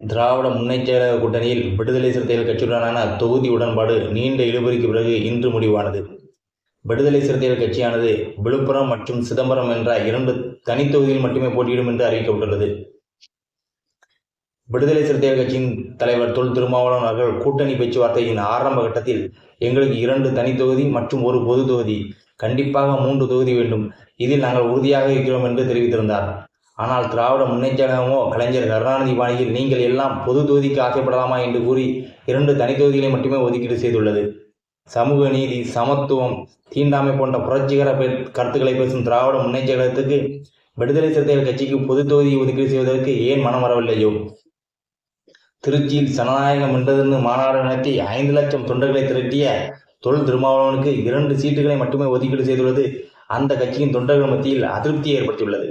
திராவிட முன்னேற்ற கூட்டணியில் விடுதலை சிறுத்தைகள் கட்சியுடனான தொகுதி உடன்பாடு நீண்ட இழுபறிக்கு பிறகு இன்று முடிவானது. விடுதலை சிறுத்தைகள் கட்சியானது விழுப்புரம் மற்றும் சிதம்பரம் என்ற இரண்டு தனித்தொகுதியில் மட்டுமே போட்டியிடும் என்று அறிவிக்கப்பட்டுள்ளது. விடுதலை சிறுத்தைகள் கட்சியின் தலைவர் தொல் திருமாவளவன் அவர்கள் கூட்டணி பேச்சுவார்த்தையின் ஆரம்ப கட்டத்தில் எங்களுக்கு இரண்டு தனித்தொகுதி மற்றும் ஒரு பொது தொகுதி கண்டிப்பாக மூன்று தொகுதி வேண்டும். இதில் நாங்கள் உறுதியாக இருக்கிறோம் என்று தெரிவித்திருந்தார். ஆனால் திராவிட முன்னேற்றமோ கலைஞர் கருணாநிதி பாணியில் நீங்கள் எல்லாம் பொது தொகுதிக்கு ஆசைப்படலாமா என்று கூறி இரண்டு தனித்தொகுதிகளை மட்டுமே ஒதுக்கீடு செய்துள்ளது. சமூக நீதி சமத்துவம் தீண்டாமை போன்ற புரட்சிகர கருத்துக்களை பேசும் திராவிட முன்னேற்ற கழகத்துக்கு விடுதலை சிறுத்தைகள் கட்சிக்கு பொது தொகுதியை ஒதுக்கீடு செய்வதற்கு ஏன் மனம் வரவில்லையோ? திருச்சியில் ஜனநாயகம் வென்றதென்று மாநாடு நடத்தி ஐந்து லட்சம் தொண்டர்களை திரட்டிய தொல் திருமாவளவனுக்கு இரண்டு சீட்டுகளை மட்டுமே ஒதுக்கீடு செய்துள்ளது. அந்த கட்சியின் தொண்டர்கள் மத்தியில் அதிருப்தியை ஏற்படுத்தியுள்ளது